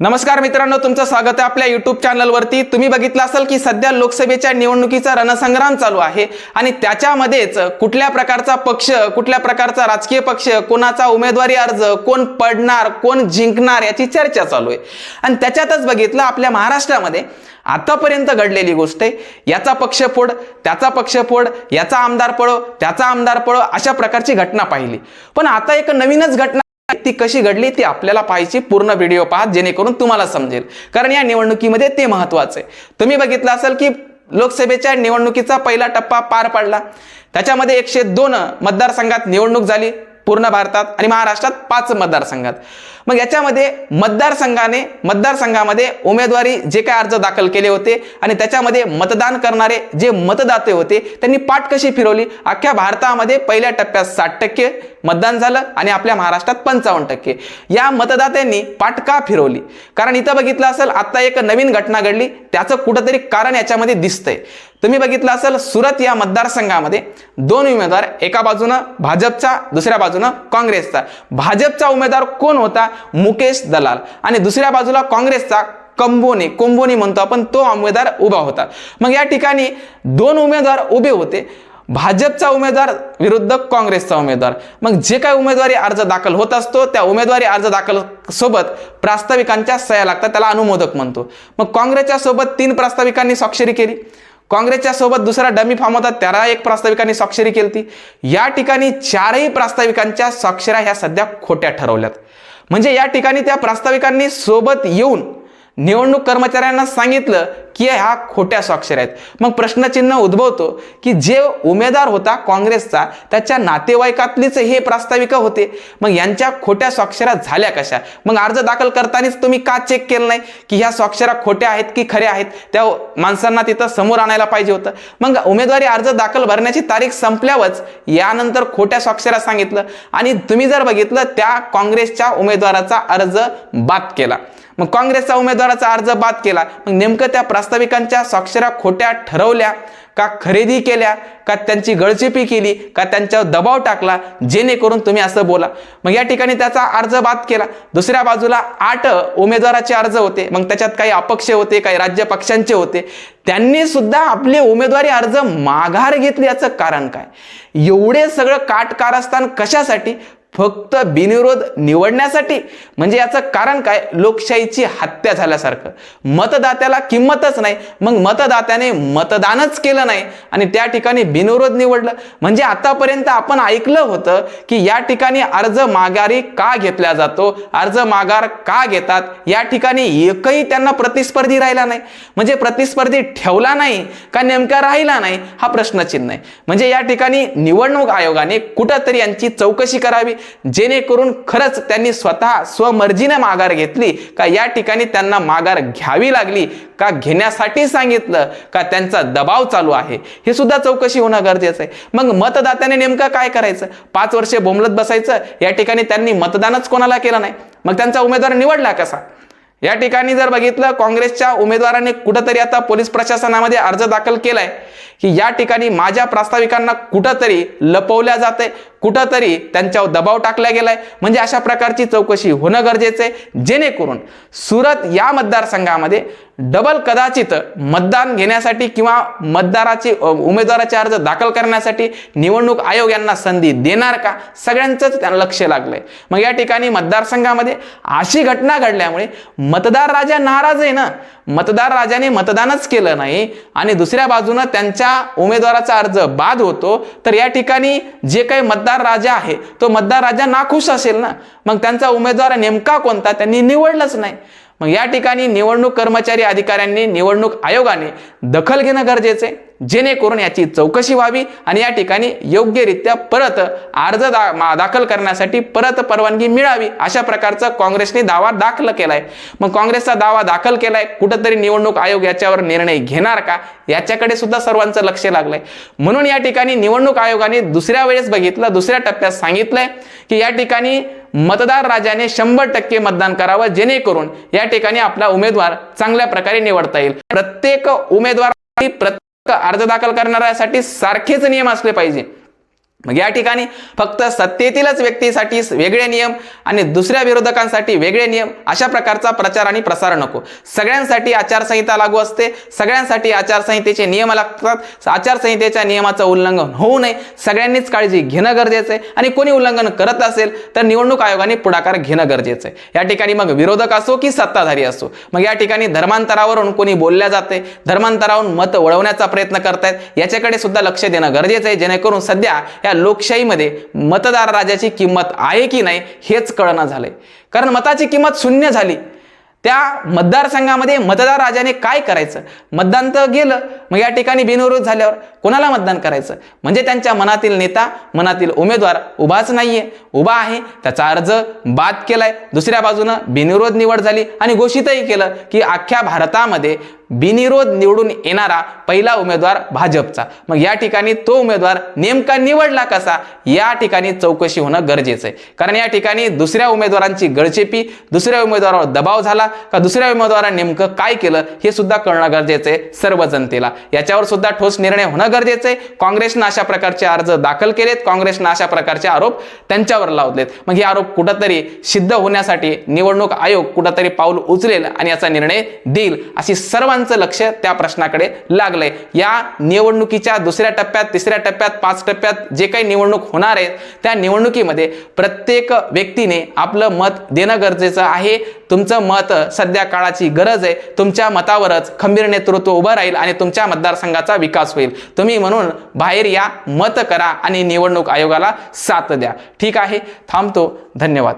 नमस्कार मित्रांनो तुमचं स्वागत आहे आपल्या युट्यूब चॅनलवरती तुम्ही बघितलं असाल की सध्या लोकसभेच्या निवडणुकीचा रणसंग्राम चालू आहे आणि त्याच्यामध्येच कुठल्या प्रकारचा पक्ष कुठल्या प्रकारचा राजकीय पक्ष कोणाचा उमेदवारी अर्ज कोण पडणार कोण जिंकणार याची चर्चा चालू आहे. आणि त्याच्यातच बघितलं आपल्या महाराष्ट्रामध्ये आतापर्यंत घडलेली गोष्ट आहे. याचा पक्ष फोड त्याचा पक्ष फोड याचा आमदार पळो त्याचा आमदार पळो अशा प्रकारची घटना पाहिली. पण आता एक नवीनच घटना ती कशी घडली ती आपल्याला पाहायची पूर्ण व्हिडिओ पहा जेणेकरून तुम्हाला समजेल. कारण या निवडणुकीमध्ये ते महत्वाचं आहे. तुम्ही बघितलं असेल की लोकसभेच्या निवडणुकीचा पहिला टप्पा पार पडला. त्याच्यामध्ये एकशे दोन मतदारसंघात निवडणूक झाली पूर्ण भारतात आणि महाराष्ट्रात पाच मतदारसंघात. मग याच्यामध्ये मतदारसंघाने मतदारसंघामध्ये उमेदवारी जे काय अर्ज दाखल केले होते आणि त्याच्यामध्ये मतदान करणारे जे मतदाते होते त्यांनी पाठ कशी फिरवली? अख्ख्या भारतामध्ये पहिल्या टप्प्यात साठ टक्के मतदान झालं आणि आपल्या महाराष्ट्रात पंचावन्न टक्के. या मतदात्यांनी पाठ का फिरवली. कारण इथं बघितलं असेल आता एक नवीन घटना घडली. त्याचं कुठंतरी कारण याच्यामध्ये दिसतंय. तुम्ही बघितलं असेल सुरत या मतदारसंघामध्ये दोन उमेदवार एका बाजूनं भाजपचा दुसऱ्या बाजूनं काँग्रेसचा. भाजपचा उमेदवार कोण होता? मुकेश दलाल. आणि दुसऱ्या बाजूला काँग्रेसचा कंबोने. कोंबोनी म्हणतो आपण तो उमेदवार उभा होता. मग या ठिकाणी दोन उमेदवार उभे होते. भाजपचा उमेदवार विरुद्ध काँग्रेसचा उमेदवार. मग जे काही उमेदवारी अर्ज दाखल होत असतो त्या उमेदवारी अर्ज दाखल सोबत प्रास्ताविकांच्या सह्या लागतात त्याला अनुमोदक म्हणतो. मग काँग्रेसच्या सोबत तीन प्रास्ताविकांनी स्वाक्षरी केली. काँग्रेसच्या सोबत दुसरा डमी फॉर्म होता त्याला एक प्रास्ताविकांनी स्वाक्षरी केली या ठिकाणी चारही प्रास्ताविकांच्या स्वाक्षऱ्या ह्या सध्या खोट्या ठरवल्यात. म्हणजे या ठिकाणी त्या प्रास्ताविकांनी सोबत येऊन निवडणूक कर्मचाऱ्यांना सांगितलं की ह्या खोट्या स्वाक्षऱ्या आहेत. मग प्रश्नचिन्ह उद्भवतो की जे उमेदवार होता काँग्रेसचा त्याच्या नातेवाईकातलीच हे प्रास्ताविका होते. मग यांच्या खोट्या स्वाक्षऱ्या झाल्या कशा? मग अर्ज दाखल करतानाच तुम्ही का चेक केलं नाही? की ह्या स्वाक्षऱ्या खोट्या आहेत की खऱ्या आहेत? त्या माणसांना तिथं समोर आणायला पाहिजे होतं. मग उमेदवारी अर्ज दाखल भरण्याची तारीख संपल्यावरच यानंतर खोट्या स्वाक्षऱ्या सांगितलं. आणि तुम्ही जर बघितलं त्या काँग्रेसच्या उमेदवाराचा अर्ज बाद केला. मग काँग्रेसचा उमेदवाराचा अर्ज बाद केला. मग नेमकं त्या प्रास्ताविकांच्या स्वाक्षऱ्या खोट्या ठरवल्या का खरेदी केल्या का त्यांची गळचेपी केली का त्यांच्यावर दबाव टाकला जेणेकरून तुम्ही असं बोला. मग या ठिकाणी त्याचा अर्ज बाद केला. दुसऱ्या बाजूला आठ उमेदवाराचे अर्ज होते. मग त्याच्यात काही अपक्ष होते काही राज्य पक्षांचे होते. त्यांनी सुद्धा आपले उमेदवारी अर्ज माघार घेतले याचं कारण काय? एवढे सगळं काटकारस्थान कशासाठी? फक्त बिनविरोध निवडण्यासाठी. म्हणजे याचं कारण काय? लोकशाहीची हत्या झाल्यासारखं. मतदात्याला किंमतच नाही. मग मतदात्याने मतदानच केलं नाही आणि त्या ठिकाणी बिनविरोध निवडलं. म्हणजे आतापर्यंत आपण ऐकलं होतं की या ठिकाणी अर्ज माघारी का घेतला जातो? अर्ज माघार का घेतात? या ठिकाणी एकही त्यांना प्रतिस्पर्धी राहिला नाही. म्हणजे प्रतिस्पर्धी ठेवला नाही का नेमका राहिला नाही? हा प्रश्नचिन्ह आहे. म्हणजे या ठिकाणी निवडणूक आयोगाने कुठंतरी यांची चौकशी करावी. जेणेकरून खरंच त्यांनी स्वतः स्वमर्जीने माघार घेतली का या ठिकाणी त्यांना माघार घ्यावी लागली का घेण्यासाठी सांगितलं का त्यांचा दबाव चालू आहे? हे सुद्धा चौकशी होणं गरजेचं आहे. मग मतदात्याने नेमकं काय करायचं? पाच वर्षे बोमलत बसायचं या ठिकाणी त्यांनी मतदानच कोणाला केलं नाही. मग त्यांचा उमेदवार निवडला कसा? या ठिकाणी जर बघितलं काँग्रेसच्या उमेदवाराने कुठंतरी आता पोलीस प्रशासनामध्ये अर्ज दाखल केलाय की या ठिकाणी माझ्या प्रास्ताविकांना कुठंतरी लपवल्या जाते कुठंतरी त्यांच्यावर दबाव टाकला गेलाय. म्हणजे अशा प्रकारची चौकशी होणं गरजेचं आहे. जेणेकरून सुरत या मतदारसंघामध्ये डबल कदाचित मतदान घेण्यासाठी किंवा मतदाराची उमेदवाराचे अर्ज दाखल करण्यासाठी निवडणूक आयोग यांना संधी देणार का? सगळ्यांचंच त्यांना लक्ष लागलंय. मग या ठिकाणी मतदारसंघामध्ये अशी घटना घडल्यामुळे मतदार राजा नाराज आहे ना? मतदार राजाने मतदानच केलं नाही आणि दुसऱ्या बाजूनं त्यांच्या उमेदवाराचा अर्ज बाद होतो. तर या ठिकाणी जे काही मतदार मतदार राजा आहे. तो मतदार राजा नाखुश असेल ना? मग त्यांचा उमेदवार नेमका कोणता? त्यांनी निवडलंच नाही. मग या ठिकाणी निवडणूक कर्मचारी अधिकाऱ्यांनी निवडणूक आयोगाने दखल घेणं गरजेचं आहे. जेणेकरून याची चौकशी व्हावी आणि या ठिकाणी योग्यरित्या परत अर्ज दा दाखल करण्यासाठी परत परवानगी मिळावी अशा प्रकारचा काँग्रेसने दावा दाखल केलाय. मग काँग्रेसचा दावा दाखल केलाय कुठंतरी निवडणूक आयोग याच्यावर निर्णय घेणार का? याच्याकडे सुद्धा सर्वांचं लक्ष लागलंय. म्हणून या ठिकाणी निवडणूक आयोगाने दुसऱ्या वेळेस बघितलं दुसऱ्या टप्प्यात सांगितलंय की या ठिकाणी मतदार राजाने शंभर टक्के मतदान करावं जेणेकरून या ठिकाणी आपला उमेदवार चांगल्या प्रकारे निवडता येईल. प्रत्येक उमेदवार प्रत्येक अर्ज दाखल करणाऱ्यासाठी सारखेच नियम असले पाहिजे. मग या ठिकाणी फक्त सत्तेतीलच व्यक्तीसाठी वेगळे नियम आणि दुसऱ्या विरोधकांसाठी वेगळे नियम अशा प्रकारचा प्रचार आणि प्रसार नको. सगळ्यांसाठी आचारसंहिता लागू असते. सगळ्यांसाठी आचारसंहितेचे नियम लागतात. आचारसंहितेच्या नियमाचं उल्लंघन होऊ नये. सगळ्यांनीच काळजी घेणं गरजेचं आहे. आणि कोणी उल्लंघन करत असेल तर निवडणूक आयोगाने पुढाकार घेणं गरजेचं आहे. या ठिकाणी मग विरोधक असो की सत्ताधारी असो. मग या ठिकाणी धर्मांतरावरून कोणी बोलल्या जाते. धर्मांतरावरून मत वळवण्याचा प्रयत्न करतायत. याच्याकडे सुद्धा लक्ष देणं गरजेचं आहे. जेणेकरून सध्या या लोकशाहीमध्ये मतदार राजाची किंमत आहे की नाही हेच कळणं झालंय. कारण मताची किंमत शून्य झाली. त्या मतदारसंघामध्ये मतदार राजाने काय करायचं? मतदान तर गेलं. मग या ठिकाणी बिनविरोध झाल्यावर कोणाला मतदान करायचं? म्हणजे त्यांच्या मनातील नेता मनातील उमेदवार उभाच नाहीये. उभा आहे त्याचा अर्ज बाद केलाय. दुसऱ्या बाजूनं बिनविरोध निवड झाली आणि घोषितही केलं की अख्ख्या भारतामध्ये बिनविरोध निवडून येणारा पहिला उमेदवार भाजपचा. मग या ठिकाणी तो उमेदवार नेमका निवडला कसा? या ठिकाणी चौकशी होणं गरजेचं आहे. कारण या ठिकाणी दुसऱ्या उमेदवारांची गळचेपी दुसऱ्या उमेदवारावर दबाव झाला का दुसऱ्या उमेदवाराने नेमकं काय केलं हे सुद्धा कळणं गरजेचं आहे सर्व जनतेला. याच्यावर सुद्धा ठोस निर्णय होणं गरजेचं आहे. काँग्रेसनं अशा प्रकारचे अर्ज दाखल केलेत. काँग्रेसनं अशा प्रकारचे आरोप त्यांच्यावर लावलेत. मग हे आरोप कुठंतरी सिद्ध होण्यासाठी निवडणूक आयोग कुठंतरी पाऊल उचलेल आणि याचा निर्णय देईल अशी सर्व सर्वांचं लक्ष त्या प्रश्नाकडे लागलंय. या निवडणुकीच्या दुसऱ्या टप्प्यात तिसऱ्या टप्प्यात पाच टप्प्यात जे काही निवडणूक होणार आहेत त्या निवडणुकीमध्ये प्रत्येक व्यक्तीने आपलं मत देणं गरजेचं आहे. तुमचं मत सध्या काळाची गरज आहे. तुमच्या मतावरच खंबीर नेतृत्व उभं राहील आणि तुमच्या मतदारसंघाचा विकास होईल. तुम्ही म्हणून बाहेर या मत करा आणि निवडणूक आयोगाला साथ द्या. ठीक आहे? थांबतो. धन्यवाद.